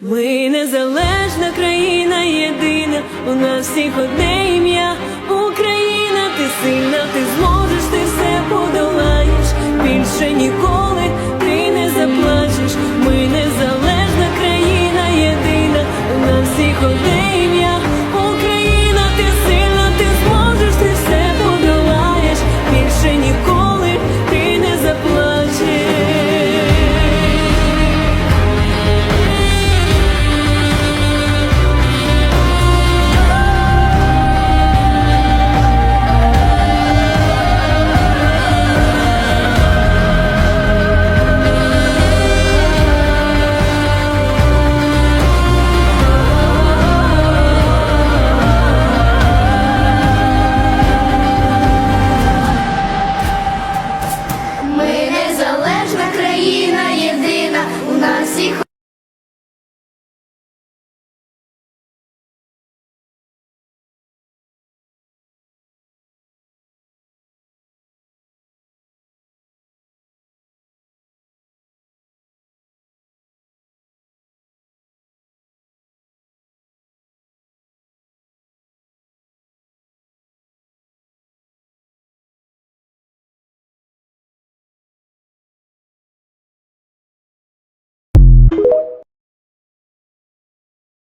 Ми незалежна країна єдина, у нас всіх одне ім'я. Україна, ти сильна, ти зможеш, ти все подолаєш. Більше ніколи.